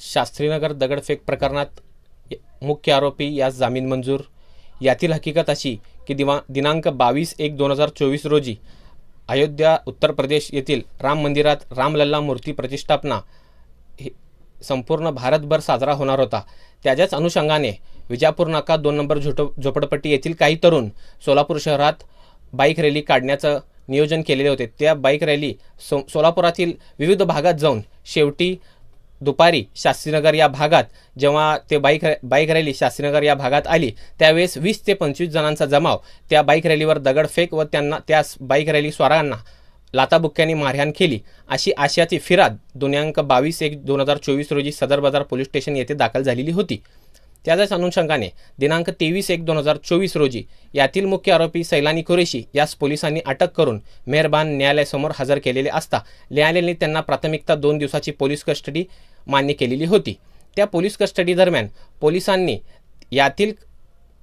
शास्त्रीनगर दगडफेक प्रकरणात मुख्य आरोपी यास जामीन मंजूर. यातील हकीकत अशी की दिवा दिनांक बावीस एक दोन हजार चोवीस रोजी अयोध्या उत्तर प्रदेश येथील राम मंदिरात रामलल्ला मूर्ती प्रतिष्ठापना हे संपूर्ण भारतभर साजरा होणार होता. त्याच्याच अनुषंगाने विजापूर नाका दोन नंबर झोट झोपडपट्टी येथील काही तरुण सोलापूर शहरात बाईक रॅली काढण्याचं नियोजन केलेले होते. त्या बाईक रॅली सो सोलापुरातील विविध भागात जाऊन शेवटी दुपारी शास्त्रीनगर या भागात जेव्हा ते बाईक बाईक रॅली शास्त्रीनगर या भागात आली त्यावेळेस वीस ते पंचवीस जणांचा जमाव त्या बाईक रॅलीवर दगडफेक व त्यांना त्या बाईक रॅली स्वारांना लाताबुक्क्यांनी मारहाण केली. अशी आशियाची फिराद दिनांक बावीस एक दोन हजार चोवीस रोजी सदर बाजार पोलीस स्टेशन येथे दाखल झालेली होती. त्याच्याच अनुषंगाने दिनांक तेवीस एक दोन हजार चोवीस रोजी यातील मुख्य आरोपी सैलानी कुरेशी यास पोलिसांनी अटक करून मेहरबान न्यायालयासमोर हजर केलेले असता न्यायालयाने त्यांना प्राथमिकता दोन दिवसाची पोलीस कस्टडी मान्य केलेली होती. त्या पोलीस कस्टडी दरम्यान पोलिसांनी यातील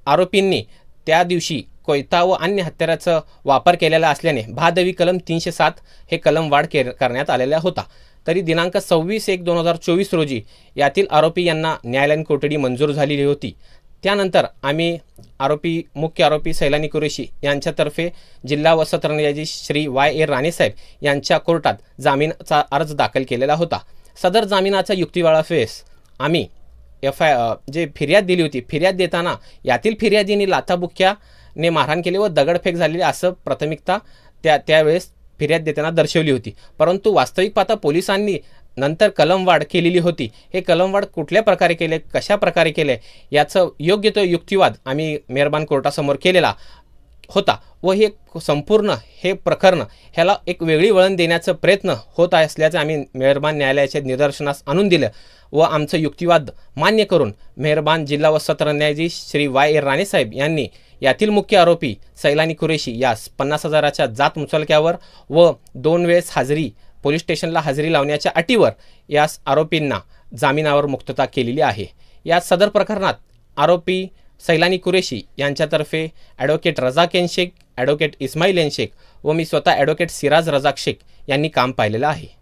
आरोपींनी त्या दिवशी कोयता व अन्य हत्याराचा वापर केलेला असल्याने भादवी कलम तीनशे सात हे कलम वाढ के करण्यात आलेला होता. तरी दिनांक सव्वीस एक दोन हजार चोवीस रोजी यातील आरोपी यांना न्यायालयीन कोठडी मंजूर झालेली होती. त्यानंतर आम्ही आरोपी मुख्य आरोपी सैलानी कुरेशी यांच्यातर्फे जिल्हा व सत्र न्यायाधीश श्री वाय ए राणेसाहेब यांच्या कोर्टात जामीनाचा अर्ज दाखल केलेला होता. सदर जामिनाचा युक्तिवाळा फेस आम्ही एफ आय जे फिर्याद दिली होती फिर्याद देताना यातील फिर्यादींनी लाथाबुक्याने मारहाण केली व दगडफेक झालेली असं प्राथमिकता त्या त्यावेळेस फिर्याद देताना दर्शवली होती. परंतु वास्तविक पाहता पोलिसांनी नंतर कलमवाढ केलेली होती. हे कलमवाढ कुठल्या प्रकारे केले कशा प्रकारे केले याचं योग्य तो युक्तिवाद आम्ही मेहरबान कोर्टासमोर केलेला. होता व हे संपूर्ण हे प्रकरण ह्याला एक वेगळी वळण देण्याचा प्रयत्न होत असल्याचं आम्ही मेहरबान न्यायालयाच्या निदर्शनास आणून दिलं व आमचं युक्तिवाद मान्य करून मेहरबान जिल्हा व सत्र न्यायाधीश श्री वाय ए राणेसाहेब यांनी यातील मुख्य आरोपी सैलानी कुरेशी यास पन्नास हजाराच्या जात मुचलक्यावर व दोन वेळेस हाजरी पोलीस स्टेशनला हजेरी लावण्याच्या अटीवर यास आरोपींना जामिनावर मुक्तता केलेली आहे. या सदर प्रकरणात आरोपी सैलानी कुरेशी यांच्यातर्फे advocate Razak N Shaikh advocate Ismail N Shaikh व मी स्वतः ॲडव्होकेट सिराज रजाक शेख यांनी काम पाहिलेलं आहे.